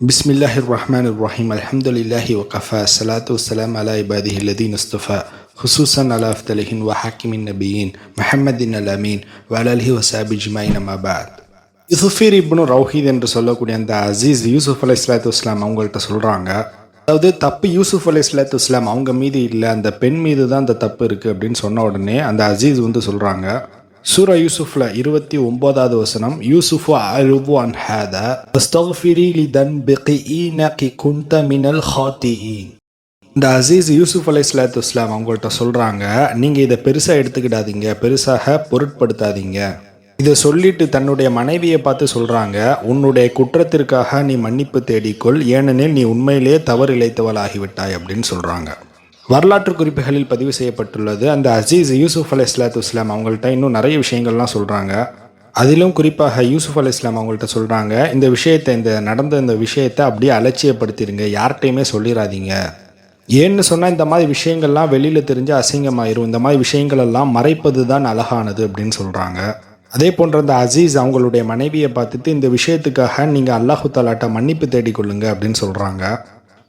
பிஸ்மில்லாஹி ரஹ்மான் இர்ரஹீம் அலமதுல்லாஹி வகஃபா சலாத்து வலாம் அலா இபாதி ஹில்லதீன் முஸ்தஃபா ஹுசூசன் அலா அஃப்தலஹின் வஹாக்கிமின் நபியின் மஹமதின் அல் அமீன் வலலி வசாபி ஜிமாயின் அமாபாத் யூசுஃபீர் இப்னு ரவுஹீத் என்று சொல்லக்கூடிய அந்த அசீஸ் யூசுஃப் அலி இஸ்லாத்து இஸ்லாம் அவங்கள்ட்ட சொல்கிறாங்க அதாவது தப்பு யூசுஃப் அலி இஸ்லாத்து இஸ்லாம் அவங்க மீது இல்லை அந்த பெண் மீது தான் அந்த தப்பு இருக்குது அப்படின்னு சொன்ன உடனே அந்த அசீஸ் வந்து சொல்கிறாங்க சூரா யூசுஃப்ல இருபத்தி ஒன்பதாவது வசனம் யூசுஃப் அருவு அன் ஹாத அஸ்தஃபிரி லி தன் பிகி குந்த மினல் ஹாத்தியின். இந்த அசீஸ் யூசுஃப் அலை இஸ்லாத்து இஸ்லாம் அவங்கள்ட்ட சொல்கிறாங்க நீங்கள் இதை பெருசாக எடுத்துக்கிடாதீங்க பெருசாக பொருட்படுத்தாதீங்க. இதை சொல்லிட்டு தன்னுடைய மனைவியை பார்த்து சொல்கிறாங்க உன்னுடைய குற்றத்திற்காக நீ மன்னிப்பு தேடிக்கொள் ஏனெனில் நீ உண்மையிலேயே தவறு இழைத்தவள் ஆகிவிட்டாய் அப்படின்னு சொல்கிறாங்க வரலாற்று குறிப்புகளில் பதிவு செய்யப்பட்டுள்ளது. அந்த அசீஸ் யூசுஃப் அலி இஸ்லாத்து இஸ்லாம் அவங்கள்ட்ட இன்னும் நிறைய விஷயங்கள்லாம் சொல்கிறாங்க அதிலும் குறிப்பாக யூசுஃப் அலி இஸ்லாம் அவங்கள்ட்ட சொல்கிறாங்க இந்த விஷயத்தை இந்த நடந்த இந்த விஷயத்தை அப்படியே அலட்சியப்படுத்திடுங்க யார்கிட்டையுமே சொல்லிடாதீங்க ஏன்னு சொன்னால் இந்த மாதிரி விஷயங்கள்லாம் வெளியில் தெரிஞ்சு அசிங்கமாயிரும். இந்த மாதிரி விஷயங்களெல்லாம் மறைப்பது தான் அழகானது அப்படின்னு சொல்கிறாங்க அதே போன்ற அந்த அசீஸ் அவங்களுடைய மனைவியை பார்த்துட்டு இந்த விஷயத்துக்காக நீங்கள் அல்லாஹு தாலாட்ட மன்னிப்பு தேடிக்கொள்ளுங்க அப்படின்னு சொல்கிறாங்க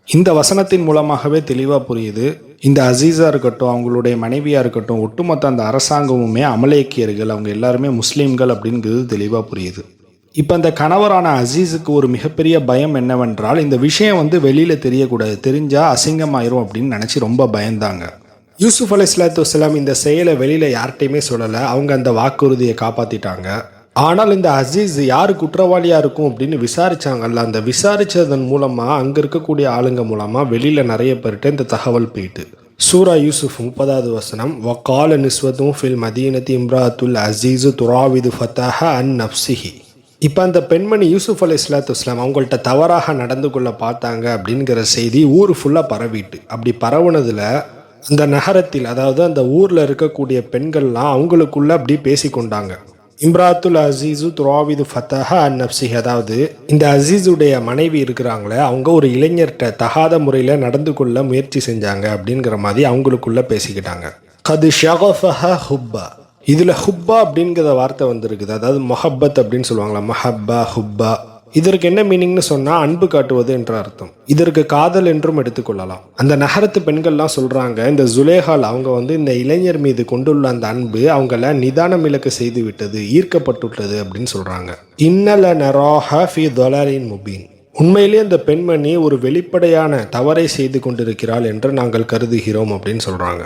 இந்த வசனத்தின் மூலமாகவே தெளிவாக புரியுது. இந்த அசீஸாக இருக்கட்டும் அவங்களுடைய மனைவியாக இருக்கட்டும் ஒட்டுமொத்த அந்த அரசாங்கமுமே அமலேக்கியர்கள் அவங்க எல்லாருமே முஸ்லீம்கள் அப்படிங்கிறது தெளிவாக புரியுது. இப்போ அந்த கணவரான அசீஸுக்கு ஒரு மிகப்பெரிய பயம் என்னவென்றால் இந்த விஷயம் வந்து வெளியில் தெரியக்கூடாது தெரிஞ்சால் அசிங்கமாயிரும் அப்படின்னு நினச்சி ரொம்ப பயந்தாங்க. யூசுஃப் அலி இஸ்லாத்து இந்த செயலை வெளியில் யார்கிட்டையுமே சொல்லலை அவங்க அந்த வாக்குறுதியை காப்பாற்றிட்டாங்க ஆனால் இந்த அசீஸ் யார் குற்றவாளியாக இருக்கும்? அப்படின்னு விசாரிச்சாங்கல்ல. அந்த விசாரித்ததன் மூலமாக அங்கே இருக்கக்கூடிய ஆளுங்க மூலமாக வெளியில் நிறைய பேர்கிட்ட இந்த தகவல் போயிட்டு. சூரா யூசுஃப் முப்பதாவது வசனம் வக்கால நிஸ்வத்தும் ஃபில் மதீனத்தி இம்ராத்துல் அசீஸு துராவிது ஃபத்தஹ அன் நப்சிஹி இப்போ அந்த பெண்மணி யூசுஃப் அலி இஸ்லாத்து இஸ்லாம் அவங்கள்ட்ட தவறாக நடந்து கொள்ள பார்த்தாங்க அப்படிங்கிற செய்தி ஊர் ஃபுல்லாக பரவிட்டு. அப்படி பரவுனதில் அந்த நகரத்தில் அதாவது அந்த ஊரில் இருக்கக்கூடிய பெண்கள்லாம் அவங்களுக்குள்ள அப்படி பேசி கொண்டாங்க இம்ராத்துல் அசீஸு துராவிது ஃபத்தஹ அன் நப்சி அதாவது இந்த அசீஸுடைய மனைவி இருக்கிறாங்களே அவங்க ஒரு இளைஞர்கிட்ட தகாத முறையில் நடந்து கொள்ள முயற்சி செஞ்சாங்க அப்படிங்கிற மாதிரி அவங்களுக்குள்ள பேசிக்கிட்டாங்க. கது ஷகஃபஹ ஹுப்பா. இதில் ஹுப்பா அப்படிங்கிற வார்த்தை வந்திருக்குது. அதாவது மொஹப்பத் அப்படின்னு சொல்லுவாங்களா மஹப்பா ஹுப்பா. இதற்கு என்ன மீனிங்னு சொன்னால் அன்பு காட்டுவது என்ற அர்த்தம். இதற்கு காதல் என்றும் எடுத்துக்கொள்ளலாம் அந்த நகரத்து பெண்கள்லாம் சொல்கிறாங்க இந்த ஜுலேஹால் அவங்க வந்து இந்த இளைஞர் மீது கொண்டுள்ள அந்த அன்பு அவங்கள நிதானம் இலக்கு செய்து விட்டது ஈர்க்கப்பட்டுள்ளது அப்படின்னு சொல்கிறாங்க இன்னல நராஹ ஃபி தொலரின் முபீன். உண்மையிலே அந்த பெண்மணி ஒரு வெளிப்படையான தவறை செய்து கொண்டிருக்கிறாள் என்று நாங்கள் கருதுகிறோம் அப்படின்னு சொல்கிறாங்க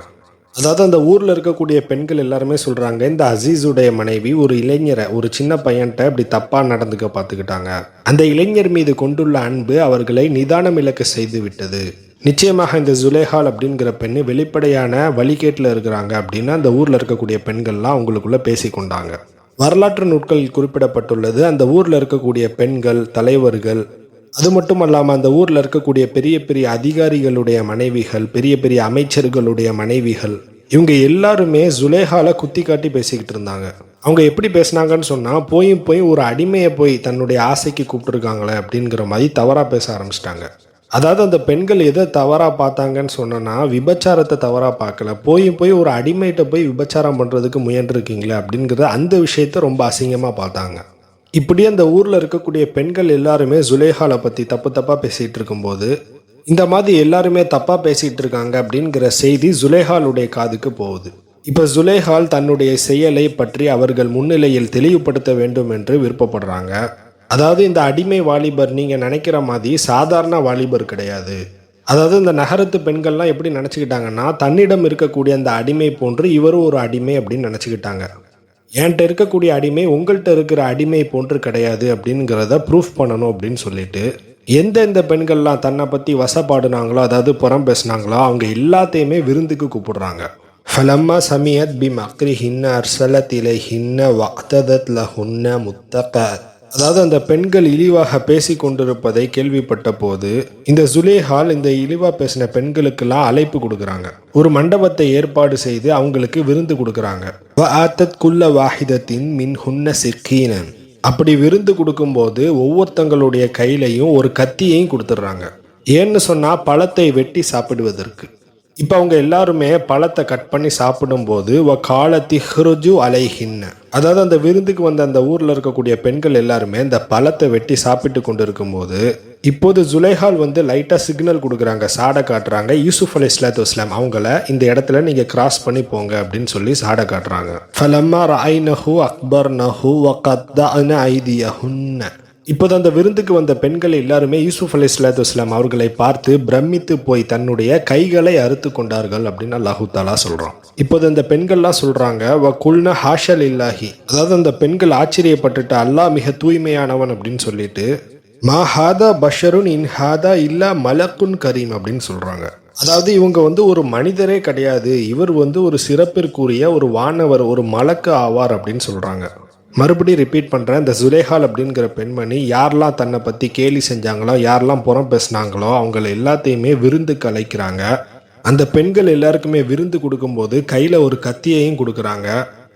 அதாவது அந்த ஊரில் இருக்கக்கூடிய பெண்கள் எல்லாருமே சொல்கிறாங்க இந்த அசீஸுடைய மனைவி ஒரு இளைஞரை ஒரு சின்ன பையன்கிட்ட இப்படி தப்பாக நடந்துக்க பார்த்துக்கிட்டாங்க. அந்த இளைஞர் மீது கொண்டுள்ள அன்பு அவர்களை நிதானம் இலக்க செய்து விட்டது. நிச்சயமாக இந்த ஜுலேஹால் அப்படிங்கிற பெண்ணு வெளிப்படையான வழிகேட்டில் இருக்கிறாங்க அப்படின்னு அந்த ஊரில் இருக்கக்கூடிய பெண்கள்லாம் அவங்களுக்குள்ளே பேசி கொண்டாங்க வரலாற்று நூட்களில் குறிப்பிடப்பட்டுள்ளது. அந்த ஊரில் இருக்கக்கூடிய பெண்கள் தலைவர்கள் அது மட்டும் அல்லாமல் அந்த ஊரில் இருக்கக்கூடிய பெரிய பெரிய அதிகாரிகளுடைய மனைவிகள் பெரிய பெரிய அமைச்சர்களுடைய மனைவிகள் இவங்க எல்லாருமே ஜுலேஹால குத்தி காட்டி பேசிக்கிட்டு இருந்தாங்க. அவங்க எப்படி பேசுனாங்கன்னு சொன்னால் போயும் போய் ஒரு அடிமையை போய் தன்னுடைய ஆசைக்கு கூப்பிட்டுருக்காங்களே அப்படிங்கிற மாதிரி தவறாக பேச ஆரம்பிச்சிட்டாங்க. அதாவது அந்த பெண்கள் எதை தவறாக பார்த்தாங்கன்னு சொன்னோன்னா விபச்சாரத்தை தவறாக பார்க்கல. போயும் போய் ஒரு அடிமைகிட்ட போய் விபச்சாரம் பண்ணுறதுக்கு முயன்றிருக்கீங்களே அப்படிங்கிறத அந்த விஷயத்த ரொம்ப அசிங்கமாக பார்த்தாங்க. இப்படி அந்த ஊரில் இருக்கக்கூடிய பெண்கள் எல்லாருமே ஜுலேஹாலை பற்றி தப்பு தப்பாக பேசிகிட்டு இருக்கும்போது இந்த மாதிரி எல்லாருமே தப்பாக பேசிகிட்டு இருக்காங்க அப்படிங்கிற செய்தி ஜுலேஹாலுடைய காதுக்கு போகுது. இப்போ ஜுலேஹால் தன்னுடைய செயலை பற்றி அவர்கள் முன்னிலையில் தெளிவுபடுத்த வேண்டும் என்று விருப்பப்படுறாங்க. அதாவது இந்த அடிமை வாலிபர் நீங்கள் நினைக்கிற மாதிரி சாதாரண வாலிபர் கிடையாது. அதாவது இந்த நகரத்து பெண்கள்லாம் எப்படி நினச்சிக்கிட்டாங்கன்னா தன்னிடம் இருக்கக்கூடிய அந்த அடிமை போன்று இவரும் ஒரு அடிமை அப்படின்னு நினச்சிக்கிட்டாங்க. என்கிட்ட இருக்கக்கூடிய அடிமை உங்கள்கிட்ட இருக்கிற அடிமை போன்று கிடையாது அப்படிங்கிறத ப்ரூஃப் பண்ணணும் அப்படின்னு சொல்லிட்டு எந்தெந்த பெண்கள்லாம் தன்னை பற்றி வசப்பாடுனாங்களோ அதாவது புறம் பேசுனாங்களோ அவங்க எல்லாத்தையுமே விருந்துக்கு கூப்பிடுறாங்க. ஃபலம்மா சமியத் பி மக்ரி ஹின்ன அர்சலத் இலை ஹின்ன வக்ததத் லஹுன்ன முத்தக்க அதாவது அந்த பெண்கள் இழிவாக பேசி கொண்டிருப்பதை கேள்விப்பட்ட போது இந்த ஜுலேஹால் இந்த இழிவாக பேசின பெண்களுக்கெல்லாம் அழைப்பு கொடுக்குறாங்க. ஒரு மண்டபத்தை ஏற்பாடு செய்து அவங்களுக்கு விருந்து கொடுக்குறாங்க. வ ஆத்தத் குல்ல வாஹிதத்தின் மின் ஹுன்ன சிக்கீனன். அப்படி விருந்து கொடுக்கும்போது ஒவ்வொருத்தங்களுடைய கையிலையும் ஒரு கத்தியையும் கொடுத்துட்றாங்க. ஏன்னு சொன்னால் பழத்தை வெட்டி சாப்பிடுவதற்கு. இப்போ அவங்க எல்லாருமே பழத்தை கட் பண்ணி சாப்பிடும்போது வ காலத்தி ஹிருஜு அலைஹின்ன. அதாவது அந்த விருந்துக்கு வந்த அந்த ஊரில் இருக்கக்கூடிய பெண்கள் எல்லாருமே இந்த பழத்தை வெட்டி சாப்பிட்டு கொண்டு இருக்கும்போது இப்போது ஜுலைஹால் வந்து லைட்டாக சிக்னல் கொடுக்குறாங்க சாடை காட்டுறாங்க. யூசுஃப் அலி இஸ்லாத்து இஸ்லாம் அவங்கள இந்த இடத்துல நீங்கள் கிராஸ் பண்ணி போங்க அப்படின்னு சொல்லி சாடை காட்டுறாங்க. ஃபலம்மா ராய்னஹு அக்பர் நஹு வக்கத்தா ஐதியஹுன்ன. இப்போது அந்த விருந்துக்கு வந்த பெண்கள் எல்லாருமே யூசுஃப் அலி இஸ்லாத்து இஸ்லாம் அவர்களை பார்த்து பிரமித்து போய் தன்னுடைய கைகளை அறுத்து கொண்டார்கள் அப்படின்னு அல்லாஹு தாலா சொல்கிறான் இப்போது அந்த பெண்கள்லாம் சொல்கிறாங்க வ குல்ன ஹாஷல் இல்லாஹி அதாவது அந்த பெண்கள் ஆச்சரியப்பட்டுட்டு அல்லாஹ் மிக தூய்மையானவன் அப்படின்னு சொல்லிட்டு மா ஹாதா பஷருன் இன் ஹாதா இல்லா மலக்குன் கரீம் அப்படின்னு சொல்கிறாங்க அதாவது இவங்க வந்து ஒரு மனிதரே கிடையாது. இவர் வந்து ஒரு சிறப்பிற்குரிய ஒரு வானவர் ஒரு மலக்கு ஆவார் அப்படின்னு சொல்கிறாங்க மறுபடியும் ரிப்பீட் பண்ணுறேன் இந்த சுலேஹால் அப்படிங்கிற பெண்மணி யாரெல்லாம் தன்னை பற்றி கேலி செஞ்சாங்களோ யாரெல்லாம் புறம் பேசினாங்களோ அவங்கள எல்லாத்தையுமே விருந்துக்கு அழைக்கிறாங்க அந்த பெண்கள் எல்லாருக்குமே விருந்து கொடுக்கும்போது கையில் ஒரு கத்தியையும் கொடுக்குறாங்க.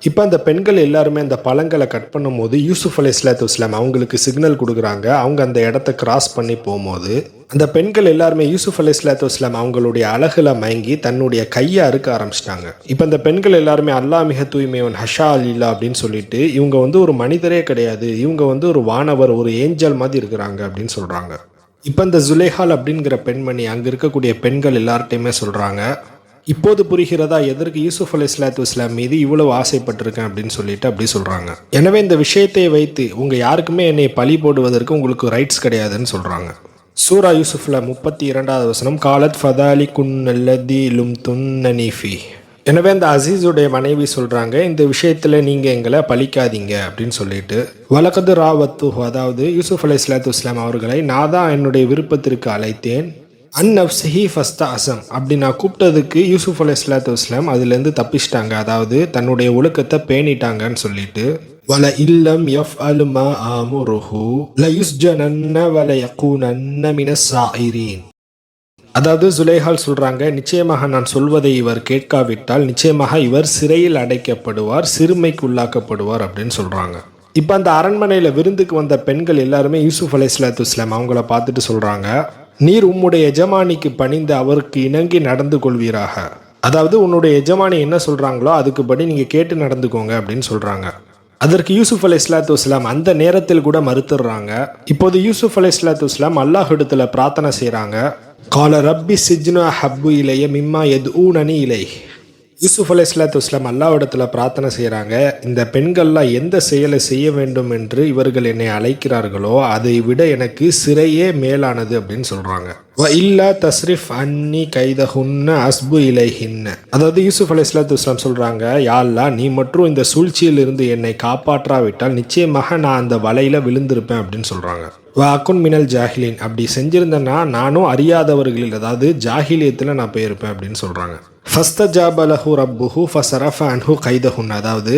இப்போ அந்த பெண்கள் எல்லாருமே அந்த பழங்களை கட் பண்ணும்போது யூசுஃப் அலி இஸ்லாத்து இஸ்லாம் அவங்களுக்கு சிக்னல் கொடுக்குறாங்க. அவங்க அந்த இடத்த கிராஸ் பண்ணி போகும்போது அந்த பெண்கள் எல்லாருமே யூசுஃப் அலி இஸ்லாத்து இஸ்லாம் அவங்களுடைய அழகுல மயங்கி தன்னுடைய கையை அறுக்க ஆரம்பிச்சிட்டாங்க. இப்போ அந்த பெண்கள் எல்லாருமே அல்லா மிக தூய்மையவன் ஹஷா அலிலா அப்படின்னு சொல்லிட்டு இவங்க வந்து ஒரு மனிதரே கிடையாது. இவங்க வந்து ஒரு வானவர் ஒரு ஏஞ்சல் மாதிரி இருக்கிறாங்க அப்படின்னு சொல்கிறாங்க இப்போ இந்த ஜுலேஹால் அப்படிங்கிற பெண்மணி அங்கே இருக்கக்கூடிய பெண்கள் எல்லார்ட்டையுமே சொல்கிறாங்க இப்போது புரிகிறதா எதற்கு யூசுப் அலி இஸ்லாத்து இஸ்லாம் மீது இவ்வளவு ஆசைப்பட்டிருக்கேன் அப்படின்னு சொல்லிட்டு அப்படி சொல்கிறாங்க எனவே இந்த விஷயத்தை வைத்து உங்கள் யாருக்குமே என்னை பழி போடுவதற்கு உங்களுக்கு ரைட்ஸ் கிடையாதுன்னு சொல்கிறாங்க சூரா யூசுஃப்ல முப்பத்தி இரண்டாவது வசனம் காலத் ஃபதாலி குன்னல்லதி லும் துன்னனீஃபி எனவே அந்த அசீஸுடைய மனைவி சொல்கிறாங்க இந்த விஷயத்தில் நீங்கள் எங்களை பழிக்காதீங்க அப்படின்னு சொல்லிட்டு. வழக்கது ராவத்து அதாவது யூசுஃப் அலி இஸ்லாத்து இஸ்லாம் அவர்களை நான் தான் என்னுடைய விருப்பத்திற்கு அழைத்தேன். அந்நப்சிஹி ஃபஸ்தா அசம் அப்படி நான் கூப்பிட்டதுக்கு யூசுஃப் அலி இஸ்லாத்து இஸ்லாம் அதுலேருந்து தப்பிச்சிட்டாங்க. அதாவது தன்னுடைய ஒழுக்கத்தை பேணிட்டாங்கன்னு சொல்லிட்டு வல இல்லம் எஃப் அலுமா ஆமுருஹு ல யுஸ்ஜனன்ன வல யக்கூனன்ன மின சாயிரீன். அதாவது சுலேஹால் சொல்றாங்க நிச்சயமாக நான் சொல்வதை இவர் கேட்காவிட்டால் நிச்சயமாக இவர் சிறையில் அடைக்கப்படுவார் சிறுமைக்கு உள்ளாக்கப்படுவார் அப்படின்னு சொல்றாங்க. இப்போ அந்த அரண்மனையில் விருந்துக்கு வந்த பெண்கள் எல்லாருமே யூசுஃப் அலை இஸ்லாத்து இஸ்லாம் அவங்கள பார்த்துட்டு சொல்றாங்க நீர் உம்முடைய எஜமானிக்கு பணிந்து அவருக்கு இணங்கி நடந்து கொள்வீராக. அதாவது உன்னுடைய எஜமானி என்ன சொல்றாங்களோ அதுக்குபடி நீங்க கேட்டு நடந்துக்கோங்க அப்படின்னு சொல்றாங்க. அதற்கு யூசுப் அலை இஸ்லாத்து இஸ்லாம் அந்த நேரத்தில் கூட மறுத்துடுறாங்க. இப்போது யூசுப் அலை இஸ்லாத்து இஸ்லாம் அல்லாஹ் இடத்துல பிரார்த்தனை செய்கிறாங்க கால ரப்பி சிஜ்னா ஹப்பு இலைய மிம்மா எது ஊனனி இலை யூசுஃப் அலி இஸ்லாத்து இஸ்லாம் அல்லாவிடத்தில் பிரார்த்தனை செய்கிறாங்க இந்த பெண்கள்லாம் எந்த செயலை செய்ய வேண்டும் என்று இவர்கள் என்னை அழைக்கிறார்களோ அதை விட எனக்கு சிறையே மேலானது அப்படின்னு சொல்கிறாங்க வ இல்லா தஸ்ரிஃப் அன்னி கைதஹுன்ன அஸ்பு இலைஹின்ன. அதாவது யூசுஃப் அலி இஸ்லாத்து இஸ்லாம் சொல்கிறாங்க யாழ்லா நீ மற்றும் இந்த சூழ்ச்சியிலிருந்து என்னை காப்பாற்றாவிட்டால் நிச்சயமாக நான் அந்த வலையில் விழுந்திருப்பேன் அப்படின்னு சொல்கிறாங்க வாக்குன் மினல் ஜாஹிலின். அப்படி செஞ்சிருந்தேன்னா நானும் அறியாதவர்களில் அதாவது ஜாஹிலியத்தில் நான் போயிருப்பேன் அப்படின்னு சொல்கிறாங்க ஃபஸ்த ஜாபலஹு ரப்புஹு ஃபசரஃப அன்ஹு கைதஹுன். அதாவது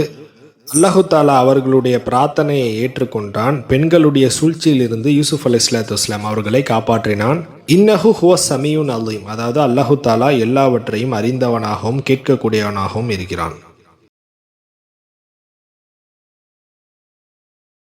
அல்லாஹு தாலா அவர்களுடைய பிரார்த்தனையை ஏற்றுக்கொண்டான். பெண்களுடைய சூழ்ச்சியிலிருந்து யூசுப் அலி இஸ்லாத்து இஸ்லாம் அவர்களை காப்பாற்றினான். இன்னஹு ஹுவ சமியுன் அலீம். அதாவது அல்லாஹு தாலா எல்லாவற்றையும் அறிந்தவனாகவும் கேட்கக்கூடியவனாகவும் இருக்கிறான்.